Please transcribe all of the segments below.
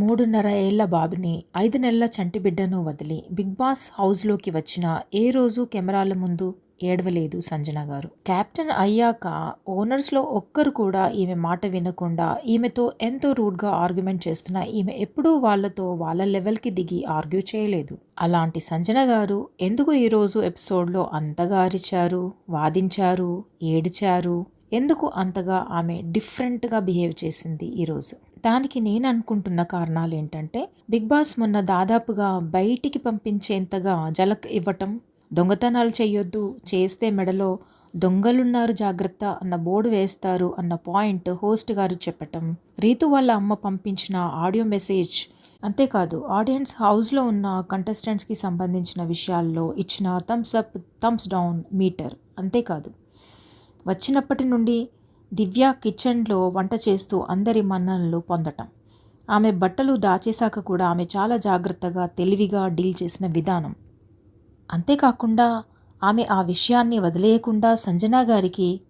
మూడున్నర ఏళ్ళ బాబుని ఐదు నెలల చంటి బిడ్డను వదిలి బిగ్ బాస్ హౌస్లోకి వచ్చిన ఏ రోజు కెమెరాల ముందు ఏడవలేదు సంజన గారు. కెప్టెన్ అయ్యాక ఓనర్స్లో ఒక్కరు కూడా ఈమె మాట వినకుండా ఈమెతో ఎంతో రూడ్గా ఆర్గ్యుమెంట్ చేస్తున్న ఈమె ఎప్పుడూ వాళ్ళతో వాళ్ళ లెవెల్కి దిగి ఆర్గ్యూ చేయలేదు. అలాంటి సంజన గారు ఎందుకు ఈరోజు ఎపిసోడ్లో అంతగా అరిచారు వాదించారు ఏడిచారు? ఎందుకు అంతగా ఆమె డిఫరెంట్గా బిహేవ్ చేసింది ఈరోజు దానికి నేను అనుకుంటున్న కారణాలు ఏంటంటే బిగ్ బాస్ మొన్న దాదాపుగా బయటికి పంపించేంతగా జలక్ ఇవ్వటం దొంగతనాలు చేయొద్దు చేస్తే మెడలో దొంగలున్నారు జాగ్రత్త అన్న బోర్డు వేస్తారు అన్న పాయింట్ హోస్ట్ గారు చెప్పటం రీతు వాళ్ళ అమ్మ పంపించిన ఆడియో మెసేజ్ అంతేకాదు ఆడియన్స్ హౌస్లో ఉన్న కంటెస్టెంట్స్కి సంబంధించిన విషయాల్లో ఇచ్చిన thumbs up thumbs down meter అంతేకాదు. వచ్చినప్పటి నుండి దివ్య కిచెన్లో వంట చేస్తూ అందరి మన్ననలు పొందటం. ఆమె బట్టలు దాచేశాక కూడా ఆమె చాలా జాగ్రత్తగా తెలివిగా డీల్ చేసిన విధానం. అంతేకాకుండా ఆమె ఆ విషయాన్ని వదిలేయకుండా సంజనా గారికి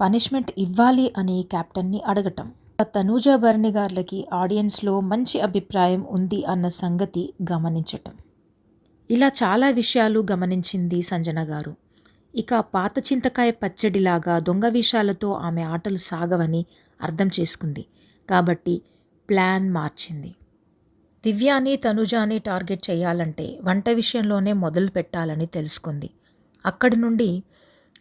పనిష్మెంట్ ఇవ్వాలి అని కెప్టెన్ని అడగటం. తనూజ భరణి గార్లకి ఆడియన్స్లో మంచి అభిప్రాయం ఉంది అన్న సంగతి గమనించటం. ఇలా చాలా విషయాలు గమనించింది సంజన గారు. ఇక పాత చింతకాయ పచ్చడిలాగా దొంగ విషాలతో ఆమె ఆటలు సాగవని అర్థం చేసుకుంది. కాబట్టి ప్లాన్ మార్చింది. దివ్యాని తనుజాని టార్గెట్ చేయాలంటే వంట విషయంలోనే మొదలు పెట్టాలని తెలుసుకుంది. అక్కడి నుండి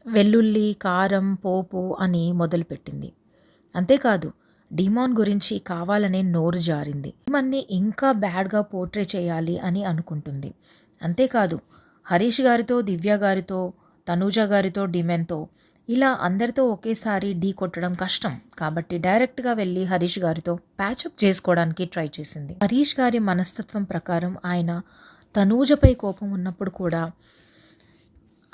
వెల్లుల్లి కారం పోపు అని మొదలుపెట్టింది. అంతేకాదు డిమాన్ గురించి కావాలనే నోరు జారింది. మన్ని ఇంకా బ్యాడ్గా పోర్ట్రే చేయాలి అని అనుకుంటుంది. అంతేకాదు హరీష్ గారితో దివ్య గారితో తనూజ గారితో డిమెన్తో ఇలా అందరితో ఒకేసారి ఢీ కొట్టడం కష్టం. కాబట్టి డైరెక్ట్గా వెళ్ళి హరీష్ గారితో ప్యాచప్ చేసుకోవడానికి ట్రై చేసింది. హరీష్ గారి మనస్తత్వం ప్రకారం ఆయన తనూజపై కోపం ఉన్నప్పుడు కూడా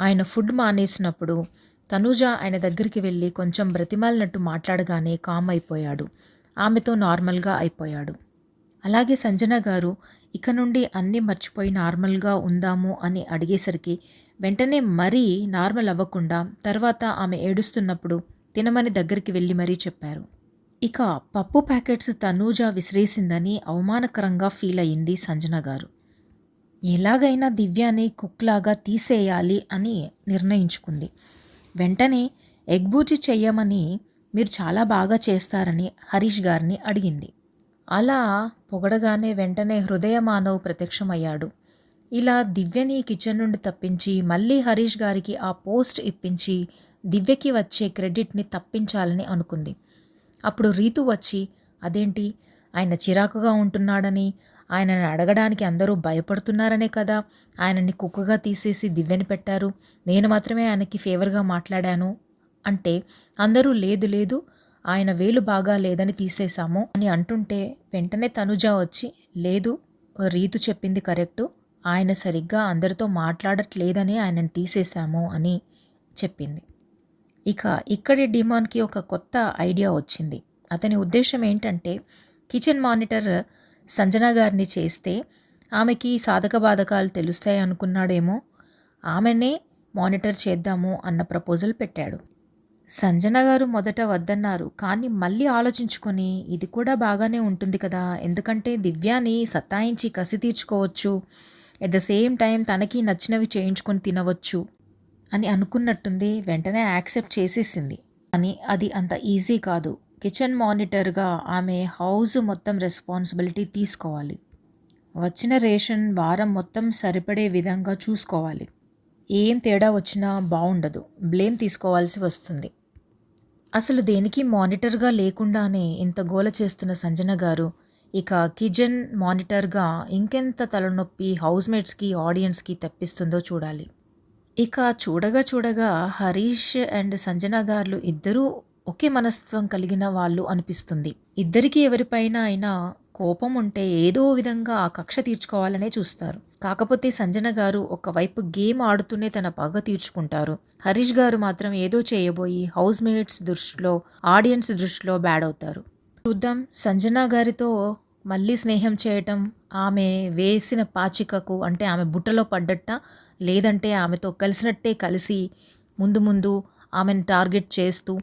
ఆయన ఫుడ్ మానేసినప్పుడు తనూజ ఆయన దగ్గరికి వెళ్ళి కొంచెం బ్రతిమాలినట్టు మాట్లాడగానే కామ్ అయిపోయాడు. ఆమెతో నార్మల్గా అయిపోయాడు. అలాగే సంజన గారు ఇక నుండి అన్నీ మర్చిపోయి నార్మల్గా ఉందాము అని అడిగేసరికి వెంటనే మరీ నార్మల్ అవ్వకుండా తర్వాత ఆమె ఏడుస్తున్నప్పుడు తినమని దగ్గరికి వెళ్ళి మరీ చెప్పారు. ఇక పప్పు ప్యాకెట్స్ తనూజ విసిరేసిందని అవమానకరంగా ఫీల్ అయ్యింది సంజన గారు. ఎలాగైనా దివ్యాని కుక్లాగా తీసేయాలి అని నిర్ణయించుకుంది. వెంటనే ఎగ్బూజి చెయ్యమని మీరు చాలా బాగా చేస్తారని హరీష్ గారిని అడిగింది. అలా పొగడగానే వెంటనే హృదయమానవ్ ప్రత్యక్షమయ్యాడు. ఇలా దివ్యని కిచెన్ నుండి తప్పించి మళ్ళీ హరీష్ గారికి ఆ పోస్ట్ ఇప్పించి దివ్యకి వచ్చే క్రెడిట్ని తప్పించాలని అనుకుంది. అప్పుడు రీతు వచ్చి అదేంటి? ఆయన చిరాకుగా ఉంటున్నాడని ఆయనని అడగడానికి అందరూ భయపడుతున్నారనే కదా ఆయనని కుక్కగా తీసేసి దివ్యని పెట్టారు. నేను మాత్రమే ఆయనకి ఫేవర్గా మాట్లాడాను. అంటే అందరూ లేదు లేదు ఆయన వేలు బాగా లేదని తీసేశాము అని అంటుంటే వెంటనే తనుజ వచ్చి లేదు రీతు చెప్పింది కరెక్టు. ఆయన సరిగ్గా అందరితో మాట్లాడట్లేదని ఆయనను తీసేశాము అని చెప్పింది. ఇక ఇక్కడి డిమాన్కి ఒక కొత్త ఐడియా వచ్చింది. అతని ఉద్దేశం ఏంటంటే కిచెన్ మానిటర్ సంజన గారిని చేస్తే ఆమెకి సాధక బాధకాలు తెలుస్తాయి అనుకున్నాడేమో ఆమెనే మానిటర్ చేద్దాము అన్న ప్రపోజల్ పెట్టాడు. సంజన గారు మొదట వద్దన్నారు కానీ మళ్ళీ ఆలోచించుకొని ఇది కూడా బాగానే ఉంటుంది కదా ఎందుకంటే దివ్యాని సత్తాయించి కసి తీర్చుకోవచ్చు ఎట్ ద సేమ్ టైం తనకి నచ్చినవి చేయించుకొని తినవచ్చు అని అనుకున్నట్టుంది వెంటనే యాక్సెప్ట్ చేసేసింది. కానీ అది అంత ఈజీ కాదు. కిచెన్ మానిటర్గా ఆమె హౌస్ మొత్తం రెస్పాన్సిబిలిటీ తీసుకోవాలి. వచ్చిన రేషన్ వారం మొత్తం సరిపడే విధంగా చూసుకోవాలి. ఏం తేడా వచ్చినా బాగుండదు బ్లేమ్ తీసుకోవాల్సి వస్తుంది. అసలు దేనికి మానిటర్గా లేకుండానే ఇంత గోల చేస్తున్న సంజన గారు ఇక కిచెన్ మానిటర్గా ఇంకెంత తలనొప్పి హౌస్మేట్స్కి ఆడియన్స్కి తెప్పిస్తుందో చూడాలి. ఇక చూడగా చూడగా హరీష్ అండ్ సంజన గారు ఇద్దరూ ఒకే మనస్తత్వం కలిగిన వాళ్ళు అనిపిస్తుంది. ఇద్దరికి ఎవరిపైన అయినా కోపం ఉంటే ఏదో విధంగా ఆ కక్ష తీర్చుకోవాలనే చూస్తారు. కాకపోతే సంజన గారు ఒకవైపు గేమ్ ఆడుతూనే తన పగ తీర్చుకుంటారు. హరీష్ గారు మాత్రం ఏదో చేయబోయి హౌస్ మేట్స్ దృష్టిలో ఆడియన్స్ దృష్టిలో బ్యాడ్ అవుతారు. చూద్దాం. సంజన గారితో మళ్ళీ స్నేహం చేయటం ఆమె వేసిన పాచికకు అంటే ఆమె బుట్టలో పడ్డట్ట లేదంటే ఆమెతో కలిసినట్టే కలిసి ముందు ముందు ఆమెను టార్గెట్ చేస్తూ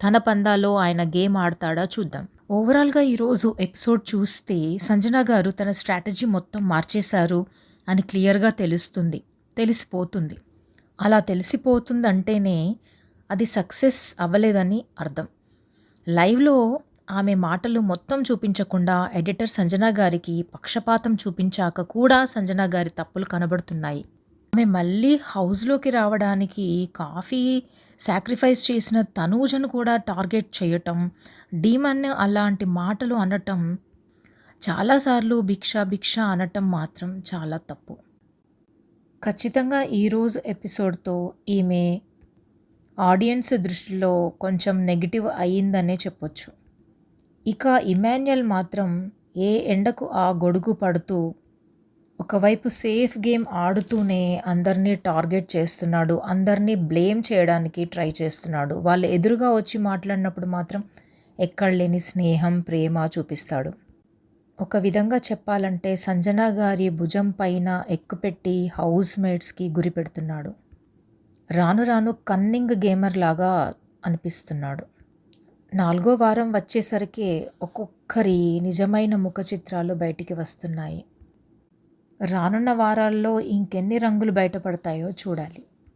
తన పందాలో ఆయన గేమ్ ఆడతాడా చూద్దాం ఓవరాల్‌గా ఈరోజు ఎపిసోడ్ చూస్తే సంజన గారు తన స్ట్రాటజీ మొత్తం మార్చేశారు అని క్లియర్‌గా తెలుస్తుంది. తెలిసిపోతుంది. అలా తెలిసిపోతుందంటేనే అది సక్సెస్ అవ్వలేదని అర్థం. లైవ్‌లో ఆమె మాటలు మొత్తం చూపించకుండా ఎడిటర్ సంజన గారికి పక్షపాతం చూపించాక కూడా సంజన గారి తప్పులు కనబడుతున్నాయి. ఆమె మళ్ళీ హౌస్‌లోకి రావడానికి కాఫీ సాక్రిఫైస్ చేసిన తనూజను కూడా టార్గెట్ చేయటం, డీమన్ అలాంటి మాటలు అనటం, చాలా సార్లు భిక్ష భిక్ష అనటం మాత్రం చాలా తప్పు. ఖచ్చితంగా ఈరోజు ఎపిసోడ్‌తో ఈమె ఆడియన్స్ దృష్టిలో కొంచెం నెగిటివ్ అయిందనే చెప్పొచ్చు. ఇక ఇమాన్యుయల్ మాత్రం ఏ ఎండకు ఆ గొడుగు పడుతూ ఒకవైపు సేఫ్ గేమ్ ఆడుతూనే అందరినీ టార్గెట్ చేస్తున్నాడు. అందరినీ బ్లేమ్ చేయడానికి ట్రై చేస్తున్నాడు. వాళ్ళు ఎదురుగా వచ్చి మాట్లాడినప్పుడు మాత్రం ఎక్కడలేని స్నేహం, ప్రేమ చూపిస్తాడు. ఒక విధంగా చెప్పాలంటే సంజన గారి భుజం పైన ఎక్కుపెట్టి హౌస్ మేట్స్‌కి గురి పెడుతున్నాడు రాను రాను కన్నింగ్ గేమర్ లాగా అనిపిస్తున్నాడు. నాలుగో వారం వచ్చేసరికి ఒక్కొక్కరి నిజమైన ముఖ చిత్రాలు బయటికి వస్తున్నాయి. రానున్న వారాల్లో ఇంకెన్ని రంగులు బయటపడతాయో చూడాలి.